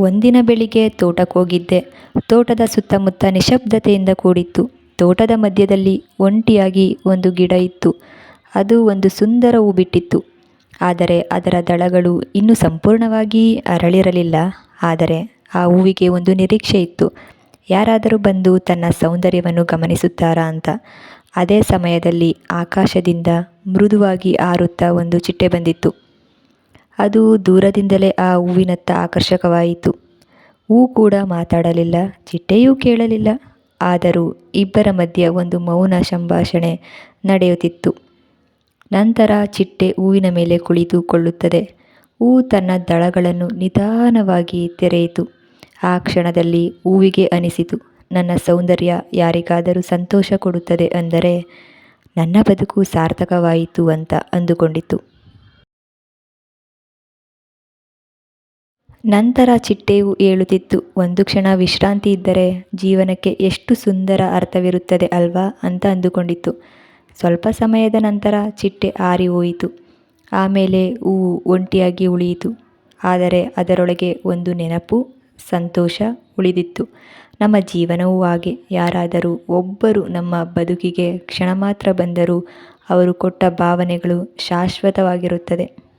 ಒಂದಿನ ಬೆಳಿಗ್ಗೆ ತೋಟಕ್ಕೋಗಿದ್ದೆ ತೋಟದ ಸುತ್ತಮುತ್ತ ನಿಶಬ್ದತೆಯಿಂದ ಕೂಡಿತ್ತು. ತೋಟದ ಮಧ್ಯದಲ್ಲಿ ಒಂಟಿಯಾಗಿ ಒಂದು ಗಿಡ ಇತ್ತು. ಅದು ಒಂದು ಸುಂದರ ಹೂ ಬಿಟ್ಟಿತ್ತು. ಆದರೆ ಅದರ ದಳಗಳು ಇನ್ನೂ ಸಂಪೂರ್ಣವಾಗಿ ಅರಳಿರಲಿಲ್ಲ. ಆದರೆ ಆ ಹೂವಿಗೆ ಒಂದು ನಿರೀಕ್ಷೆ ಇತ್ತು. ಯಾರಾದರೂ ಬಂದು ತನ್ನ ಸೌಂದರ್ಯವನ್ನು ಗಮನಿಸುತ್ತಾರಾ ಅಂತ. ಅದೇ ಸಮಯದಲ್ಲಿ ಆಕಾಶದಿಂದ ಮೃದುವಾಗಿ ಆರುತ್ತಾ ಒಂದು ಚಿಟ್ಟೆ ಬಂದಿತ್ತು. ಅದು ದೂರದಿಂದಲೇ ಆ ಹೂವಿನತ್ತ ಆಕರ್ಷಕವಾಯಿತು. ಹೂ ಕೂಡ ಮಾತಾಡಲಿಲ್ಲ, ಚಿಟ್ಟೆಯೂ ಕೇಳಲಿಲ್ಲ. ಆದರೂ ಇಬ್ಬರ ಮಧ್ಯೆ ಒಂದು ಮೌನ ಸಂಭಾಷಣೆ ನಡೆಯುತ್ತಿತ್ತು. ನಂತರ ಚಿಟ್ಟೆ ಹೂವಿನ ಮೇಲೆ ಕುಳಿತುಕೊಳ್ಳುತ್ತದೆ. ಹೂ ತನ್ನ ದಳಗಳನ್ನು ನಿಧಾನವಾಗಿ ತೆರೆಯಿತು. ಆ ಕ್ಷಣದಲ್ಲಿ ಹೂವಿಗೆ ಅನಿಸಿತು, ನನ್ನ ಸೌಂದರ್ಯ ಯಾರಿಗಾದರೂ ಸಂತೋಷ ಕೊಡುತ್ತದೆ ಅಂದರೆ ನನ್ನ ಬದುಕು ಸಾರ್ಥಕವಾಯಿತು ಅಂತ ಅಂದುಕೊಂಡಿತು. ನಂತರ ಚಿಟ್ಟೆಯು ಹೇಳುತ್ತಿತ್ತು ಒಂದು ಕ್ಷಣ ವಿಶ್ರಾಂತಿ ಇದ್ದರೆ ಜೀವನಕ್ಕೆ ಎಷ್ಟು ಸುಂದರ ಅರ್ಥವಿರುತ್ತದೆ ಅಲ್ವಾ ಅಂತ ಅಂದುಕೊಂಡಿತ್ತು. ಸ್ವಲ್ಪ ಸಮಯದ ನಂತರ ಚಿಟ್ಟೆ ಆರಿ ಹೋಯಿತು. ಆಮೇಲೆ ಹೂವು ಒಂಟಿಯಾಗಿ ಉಳಿಯಿತು. ಆದರೆ ಅದರೊಳಗೆ ಒಂದು ನೆನಪು, ಸಂತೋಷ ಉಳಿದಿತ್ತು. ನಮ್ಮ ಜೀವನವೂ ಹಾಗೆ. ಯಾರಾದರೂ ಒಬ್ಬರು ನಮ್ಮ ಬದುಕಿಗೆ ಕ್ಷಣ ಮಾತ್ರ ಬಂದರೂ ಅವರು ಕೊಟ್ಟ ಭಾವನೆಗಳು ಶಾಶ್ವತವಾಗಿರುತ್ತದೆ.